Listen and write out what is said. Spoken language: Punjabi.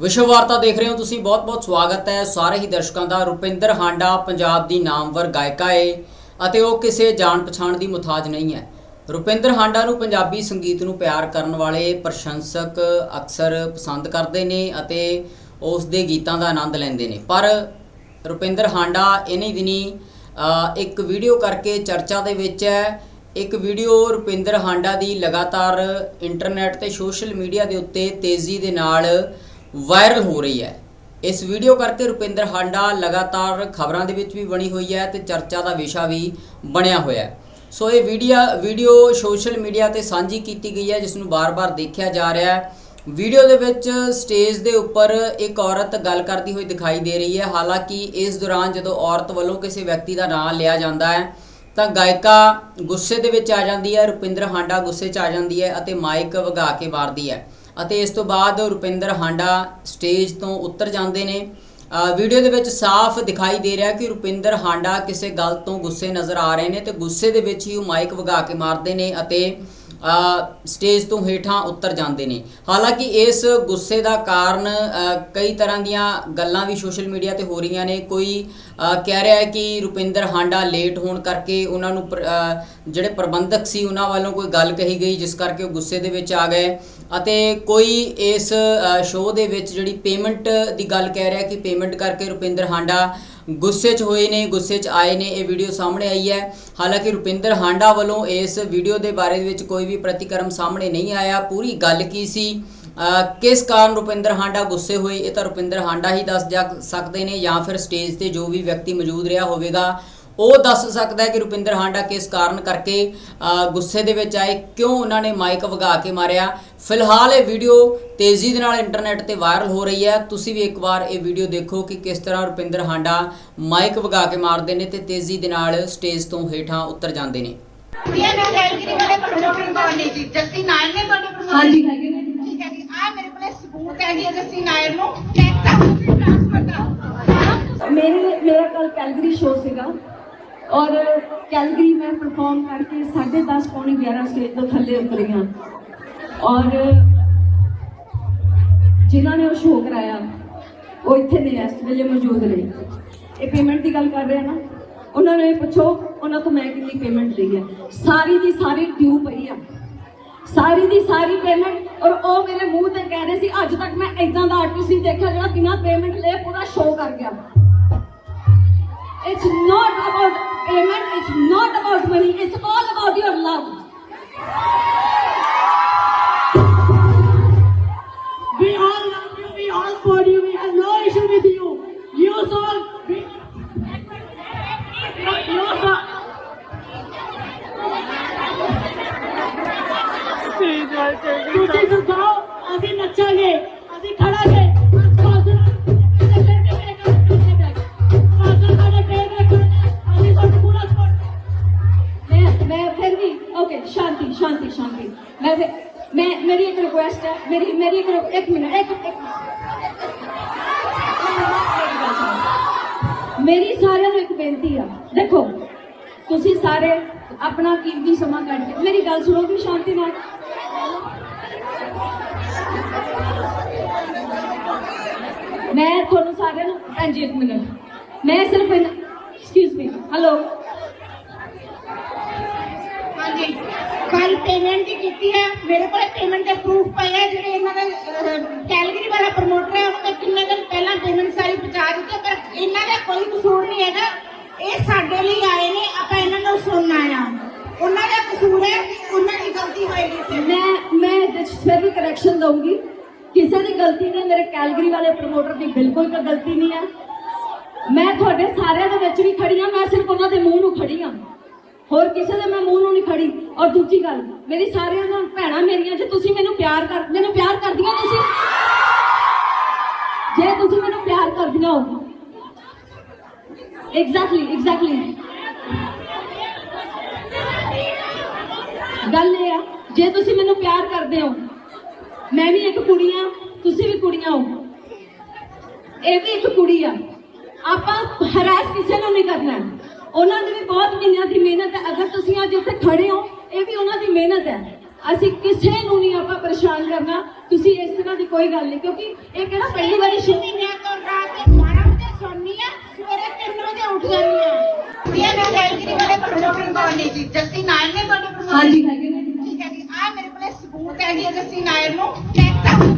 ਵਿਸ਼ਵ ਵਾਰਤਾ ਦੇਖ ਰਹੇ ਹੋ ਤੁਸੀਂ। ਬਹੁਤ-ਬਹੁਤ ਸਵਾਗਤ ਹੈ ਸਾਰੇ ਹੀ ਦਰਸ਼ਕਾਂ ਦਾ। ਰੁਪਿੰਦਰ ਹਾਂਡਾ ਪੰਜਾਬ ਦੀ ਨਾਮਵਰ ਗਾਇਕਾ ਹੈ ਅਤੇ ਉਹ ਕਿਸੇ ਜਾਣ ਪਛਾਣ ਦੀ ਮੁਤਾਜ ਨਹੀਂ ਹੈ। ਰੁਪਿੰਦਰ ਹਾਂਡਾ ਨੂੰ ਪੰਜਾਬੀ ਸੰਗੀਤ ਨੂੰ ਪਿਆਰ ਕਰਨ ਵਾਲੇ ਪ੍ਰਸ਼ੰਸਕ ਅਕਸਰ ਪਸੰਦ ਕਰਦੇ ਨੇ ਅਤੇ ਉਸ ਦੇ ਗੀਤਾਂ ਦਾ ਆਨੰਦ ਲੈਂਦੇ ਨੇ। ਪਰ ਰੁਪਿੰਦਰ ਹਾਂਡਾ ਇਨੀ ਦਿਨੀ ਇੱਕ ਵੀਡੀਓ ਕਰਕੇ ਚਰਚਾ ਦੇ ਵਿੱਚ ਹੈ। ਇੱਕ ਵੀਡੀਓ ਰੁਪਿੰਦਰ ਹਾਂਡਾ ਦੀ ਲਗਾਤਾਰ ਇੰਟਰਨੈਟ ਤੇ ਸੋਸ਼ਲ ਮੀਡੀਆ ਦੇ ਉੱਤੇ ਤੇਜ਼ੀ ਦੇ ਨਾਲ ਵਾਇਰਲ ਹੋ ਰਹੀ ਹੈ। ਇਸ ਵੀਡੀਓ ਕਰਕੇ ਰੁਪਿੰਦਰ ਹਾਂਡਾ ਲਗਾਤਾਰ ਖਬਰਾਂ ਦੇ ਵਿੱਚ ਵੀ ਬਣੀ ਹੋਈ ਹੈ ਤੇ ਚਰਚਾ ਦਾ ਵਿਸ਼ਾ ਵੀ ਬਣਿਆ ਹੋਇਆ ਹੈ। ਸੋ ਇਹ ਵੀਡੀਓ ਵੀਡੀਓ ਸੋਸ਼ਲ ਮੀਡੀਆ ਤੇ ਸਾਂਝੀ ਕੀਤੀ ਗਈ ਹੈ, ਜਿਸ ਨੂੰ ਬਾਰ-ਬਾਰ ਦੇਖਿਆ ਜਾ ਰਿਹਾ ਹੈ। ਵੀਡੀਓ ਦੇ ਵਿੱਚ ਸਟੇਜ ਦੇ ਉੱਪਰ ਇੱਕ ਔਰਤ ਗੱਲ ਕਰਦੀ ਹੋਈ ਦਿਖਾਈ ਦੇ ਰਹੀ ਹੈ। ਹਾਲਾਂਕਿ ਇਸ ਦੌਰਾਨ ਜਦੋਂ ਔਰਤ ਵੱਲੋਂ ਕਿਸੇ ਵਿਅਕਤੀ ਦਾ ਨਾਮ ਲਿਆ ਜਾਂਦਾ ਹੈ, ਤਾਂ ਗਾਇਕਾ ਗੁੱਸੇ ਦੇ ਵਿੱਚ ਆ ਜਾਂਦੀ ਹੈ, ਰੁਪਿੰਦਰ ਹਾਂਡਾ ਗੁੱਸੇ 'ਚ ਆ ਜਾਂਦੀ ਹੈ ਅਤੇ ਮਾਈਕ ਵਗਾ ਕੇ ਮਾਰਦੀ ਹੈ। ਅਤੇ ਇਸ ਤੋਂ ਬਾਅਦ ਰੁਪਿੰਦਰ ਹਾਂਡਾ ਸਟੇਜ ਤੋਂ ਉੱਤਰ ਜਾਂਦੇ ਨੇ। ਵੀਡੀਓ ਦੇ ਵਿੱਚ ਸਾਫ਼ ਦਿਖਾਈ ਦੇ ਰਿਹਾ ਕਿ ਰੁਪਿੰਦਰ ਹਾਂਡਾ ਕਿਸੇ ਗੱਲ ਤੋਂ ਗੁੱਸੇ ਨਜ਼ਰ ਆ ਰਹੇ ਨੇ ਤੇ ਗੁੱਸੇ ਦੇ ਵਿੱਚ ਹੀ ਉਹ ਮਾਈਕ ਵਗਾ ਕੇ ਮਾਰਦੇ ਨੇ ਅਤੇ ਸਟੇਜ ਤੋਂ ਹੇਠਾਂ ਉੱਤਰ ਜਾਂਦੇ ਨੇ। ਹਾਲਾਂਕਿ ਇਸ ਗੁੱਸੇ ਦਾ ਕਾਰਨ ਕਈ ਤਰ੍ਹਾਂ ਦੀਆਂ ਗੱਲਾਂ ਵੀ ਸੋਸ਼ਲ ਮੀਡੀਆ ਤੇ ਹੋ ਰਹੀਆਂ ਨੇ। ਕੋਈ ਕਹਿ ਰਿਹਾ ਹੈ ਕਿ ਰੁਪਿੰਦਰ ਹਾਂਡਾ ਲੇਟ ਹੋਣ ਕਰਕੇ ਉਹਨਾਂ ਨੂੰ ਪ੍ਰ- ਜਿਹੜੇ ਪ੍ਰਬੰਧਕ ਸੀ ਉਹਨਾਂ ਵੱਲੋਂ ਕੋਈ ਗੱਲ ਕਹੀ ਗਈ, ਜਿਸ ਕਰਕੇ ਉਹ ਗੁੱਸੇ ਦੇ ਵਿੱਚ ਆ ਗਏ। ਅਤੇ ਕੋਈ ਇਸ ਸ਼ੋਅ ਦੇ ਵਿੱਚ ਜਿਹੜੀ ਪੇਮੈਂਟ ਦੀ ਗੱਲ ਕਹਿ ਰਿਹਾ ਕਿ ਪੇਮੈਂਟ ਕਰਕੇ ਰੁਪਿੰਦਰ ਹਾਂਡਾ ਗੁੱਸੇ 'ਚ ਹੋਏ ਨੇ, ਗੁੱਸੇ 'ਚ ਆਏ ਨੇ, ਇਹ ਵੀਡੀਓ ਸਾਹਮਣੇ ਆਈ ਹੈ। ਹਾਲਾਂਕਿ ਰੁਪਿੰਦਰ ਹਾਂਡਾ ਵੱਲੋਂ ਇਸ ਵੀਡੀਓ ਦੇ ਬਾਰੇ ਵਿੱਚ ਕੋਈ ਵੀ ਪ੍ਰਤੀਕਰਮ ਸਾਹਮਣੇ ਨਹੀਂ ਆਇਆ। ਪੂਰੀ ਗੱਲ ਕੀ ਸੀ? ਕਿਸ ਕਾਰਨ ਰੁਪਿੰਦਰ ਹਾਂਡਾ ਗੁੱਸੇ ਹੋਏ? ਇਹ ਤਾਂ ਰੁਪਿੰਦਰ ਹਾਂਡਾ ਹੀ ਦੱਸ ਜਾ ਸਕਦੇ ਨੇ ਜਾਂ ਫਿਰ ਸਟੇਜ ਤੇ ਜੋ ਵੀ ਵਿਅਕਤੀ ਮੌਜੂਦ ਰਿਹਾ ਹੋਵੇਗਾ ਉਹ ਦੱਸ ਸਕਦਾ ਹੈ ਕਿ ਰੁਪਿੰਦਰ ਹਾਂਡਾ ਕਿਸ ਕਾਰਨ ਕਰਕੇ ਗੁੱਸੇ ਦੇ ਵਿੱਚ ਆਏ ਕਿਉਂ ਉਹਨਾਂ ਨੇ ਮਾਈਕ ਵਗਾ ਕੇ ਮਾਰਿਆ? ਫਿਲਹਾਲ ਇਹ ਵੀਡੀਓ ਤੇਜ਼ੀ ਦੇ ਨਾਲ ਇੰਟਰਨੈਟ ਤੇ ਵਾਇਰਲ ਹੋ ਰਹੀ ਹੈ। ਤੁਸੀਂ ਵੀ ਇੱਕ ਵਾਰ ਇਹ ਵੀਡੀਓ ਦੇਖੋ ਕਿ ਕਿਸ ਤਰ੍ਹਾਂ ਰੁਪਿੰਦਰ ਹਾਂਡਾ ਮਾਈਕ ਵਗਾ ਕੇ ਮਾਰਦੇ ਨੇ ਤੇ ਤੇਜ਼ੀ ਦੇ ਨਾਲ ਸਟੇਜ ਤੋਂ ਹੇਠਾਂ ਉੱਤਰ ਜਾਂਦੇ ਨੇ। ਜਸਤੀ ਨਾਇਰ ਤੁਹਾਡੇ ਹਾਂਜੀ। ਠੀਕ ਹੈ ਜੀ। ਆ ਮੇਰੇ ਕੋਲੇ ਸਬੂਤ ਹੈ ਜੀ ਜਸਤੀ ਨਾਇਰ ਨੂੰ। ਚੈੱਕ ਕਰੋ ਟ੍ਰਾਂਸਫਰ ਕਰਾਓ ਮੇਰੇ ਮੇਰਾ ਕੱਲ ਕੈਲਗਰੀ ਸ਼ੋ ਸੀਗਾ। ਔਰ ਕੈਲਗਰੀ ਮੈਂ ਪਰਫਾਰਮ ਕਰਕੇ 10:30 ਪੌਣੇ 11 ਸਟੇਜ ਤੋਂ ਥੱਲੇ ਉਤਰੀ ਹਾਂ। ਔਰ ਜਿਨ੍ਹਾਂ ਨੇ ਉਹ ਸ਼ੋਅ ਕਰਾਇਆ, ਉਹ ਇੱਥੇ ਨੇ ਇਸ ਵੇਲੇ ਮੌਜੂਦ ਨੇ। ਇਹ ਪੇਮੈਂਟ ਦੀ ਗੱਲ ਕਰ ਰਹੇ ਆ ਨਾ? ਉਹਨਾਂ ਨੂੰ ਇਹ ਪੁੱਛੋ, ਉਹਨਾਂ ਤੋਂ ਮੈਂ ਕਿੰਨੀ ਪੇਮੈਂਟ ਲਈ ਹੈ? ਸਾਰੀ ਦੀ ਸਾਰੀ ਡਿਊ ਪਈ ਆ। ਸਾਰੀ ਦੀ ਸਾਰੀ ਪੇਮੈਂਟ ਔਰ ਉਹ ਮੇਰੇ ਮੂੰਹ ਤੇ ਕਹਿ ਰਹੇ ਸੀ, ਅੱਜ ਤੱਕ ਮੈਂ ਇਦਾਂ ਦਾ ਆਰਟਿਸਟ ਨਹੀਂ ਦੇਖਿਆ ਜਿਹੜਾ ਬਿਨਾਂ ਪੇਮੈਂਟ ਲਏ ਪੂਰਾ ਸ਼ੋਅ ਕਰ ਗਿਆ। It's not about payment, it's not about money, it's all about your love. We all love you, we all support you, we have no issue with you. You all, we, you all, ਤੁਸੀਂ ਸਿਖਾਓ ਅਸੀਂ ਨੱਚਾਂਗੇ ਮੇਰੀ ਇੱਕ ਰਿਕੁਐਸਟ ਹੈ, ਮੇਰੀ ਮੇਰੀ ਇੱਕ ਰਿਕ- ਇੱਕ ਮਿੰਟ, ਇੱਕ ਇੱਕ ਮੇਰੀ ਸਾਰਿਆਂ ਨੂੰ ਇੱਕ ਬੇਨਤੀ ਆ। ਦੇਖੋ, ਤੁਸੀਂ ਸਾਰੇ ਆਪਣਾ ਕੀਮਤੀ ਸਮਾਂ ਕੱਢ ਕੇ ਮੇਰੀ ਗੱਲ ਸੁਣੋ ਵੀ ਸ਼ਾਂਤੀ ਨਾਲ। ਮੈਂ ਤੁਹਾਨੂੰ ਸਾਰਿਆਂ ਨੂੰ ਹਾਂਜੀ ਇੱਕ ਮਿੰਟ। ਮੈਂ ਸਿਰਫ ਐਕਸਕਿਊਜ਼ ਮੀ ਹੈਲੋ ਹਾਂਜੀ। ਕੱਲ ਪੇਮੈਂਟ ਦੀ ਕੀਤੀ ਹੈ। ਮੇਰੇ ਕੋਲੇ ਪੇਮੈਂਟ ਦੇ ਪ੍ਰੂਫ ਪਏ ਹੈ ਜਿਹੜੇ ਇਹਨਾਂ ਦਾ ਕੈਲਗਰੀ ਵਾਲਾ ਪ੍ਰਮੋਟਰ ਹੈ ਉਹਨਾਂ ਨੇ ਕਿੰਨੇ ਦਿਨ ਪਹਿਲਾਂ ਪੇਮੈਂਟ ਸਾਰੀ ਪਹੁੰਚਾ ਦਿੱਤੀ ਪਰ ਇਹਨਾਂ ਦਾ ਕੋਈ ਕਸੂਰ ਨਹੀਂ ਹੈਗਾ। ਇਹ ਸਾਡੇ ਲਈ ਆਏ ਨੇ, ਆਪਾਂ ਇਹਨਾਂ ਨੂੰ ਸੁਣਨਾ ਆ। ਉਹਨਾਂ ਦਾ ਕਸੂਰ ਹੈ, ਉਹਨਾਂ ਦੀ ਗਲਤੀ ਹੋਏਗੀ ਮੈਂ ਮੈਂ ਇਹਦੇ 'ਚ ਫਿਰ ਕਰੈਕਸ਼ਨ ਦਊਂਗੀ। ਕਿਸੇ ਦੀ ਗਲਤੀ ਨਹੀਂ, ਮੇਰੇ ਕੈਲਗਰੀ ਵਾਲੇ ਪ੍ਰਮੋਟਰ ਦੀ ਬਿਲਕੁਲ ਕੋਈ ਗਲਤੀ ਨਹੀਂ ਹੈ ਮੈਂ ਤੁਹਾਡੇ ਸਾਰਿਆਂ ਦੇ ਵਿੱਚ ਵੀ ਖੜੀ ਹਾਂ ਮੈਂ ਸਿਰਫ ਉਹਨਾਂ ਦੇ ਮੂੰਹ ਨੂੰ ਖੜੀ ਹਾਂ ਹੋਰ ਕਿਸੇ ਦੇ ਮੈਂ ਮੂੰਹ ਨੂੰ ਨਹੀਂ ਖੜੀ। ਔਰ ਦੂਜੀ ਗੱਲ, ਮੇਰੀ ਸਾਰਿਆਂ ਦਾ ਭੈਣਾਂ ਮੇਰੀਆਂ, ਜੇ ਤੁਸੀਂ ਮੈਨੂੰ ਪਿਆਰ ਕਰ, ਮੈਨੂੰ ਪਿਆਰ ਕਰਦੀਆਂ ਤੁਸੀਂ? ਜੇ ਤੁਸੀਂ ਮੈਨੂੰ ਪਿਆਰ ਕਰਦੀਆਂ ਹੋ। ਐਗਜ਼ੈਕਟਲੀ ਐਗਜ਼ੈਕਟਲੀ ਗੱਲ ਇਹ ਆ, ਜੇ ਤੁਸੀਂ ਮੈਨੂੰ ਪਿਆਰ ਕਰਦੇ ਹੋ, ਮੈਂ ਵੀ ਇੱਕ ਕੁੜੀ ਆ, ਤੁਸੀਂ ਵੀ ਕੁੜੀਆਂ ਹੋ। ਇਹ ਵੀ ਇੱਕ ਕੁੜੀ ਆ। ਆਪਾਂ ਹਰਾਸ ਕਿਸੇ ਨੂੰ ਨਹੀਂ ਕਰਨਾ। ਉਹਨਾਂ ਦੀ ਵੀ ਬਹੁਤ ਮਹੀਨਿਆਂ ਦੀ ਮਿਹਨਤ ਹੈ। ਅਗਰ ਤੁਸੀਂ ਅੱਜ ਇੱਥੇ ਖੜੇ ਹੋ ਇਹ ਵੀ ਉਹਨਾਂ ਦੀ ਮਿਹਨਤ ਹੈ। ਅਸੀਂ ਕਿਸੇ ਨੂੰ ਨਹੀਂ ਆਪਾਂ ਪਰੇਸ਼ਾਨ ਕਰਨਾ। ਤੁਸੀਂ ਇਸ ਤਰ੍ਹਾਂ ਦੀ ਕੋਈ ਗੱਲ ਨਹੀਂ ਕਿਉਂਕਿ ਇਹ ਕਿਹੜਾ ਪਹਿਲੀ ਵਾਰੀ ਸ਼ੁਰੂ ਮਹੀਨਿਆਂ ਤੋਂ ਰਾਤ ਦੇ 12 ਵਜੇ ਸੌਂਦੀ ਆ ਸਵੇਰੇ 3 ਵਜੇ ਉੱਠ ਜਾਂਦੀ ਆ। ਇਹ ਮੈਂ ਕੈਲਗਰੀ ਵਾਲੇ ਪ੍ਰਮੋਟਰ ਕਰਨੀ ਸੀ। ਜਸਤੀ ਨਾਇਰ ਨੇ ਤੁਹਾਡੇ ਪ੍ਰਮੋਟਰ ਹਾਂਜੀ ਠੀਕ ਹੈ ਜੀ ਆ ਮੇਰੇ ਕੋਲੇ ਸਬੂਤ ਹੈ ਜੀ ਜਸਤੀ ਨਾਇਰ ਨੂੰ। ਚੈੱਕ ਕਰ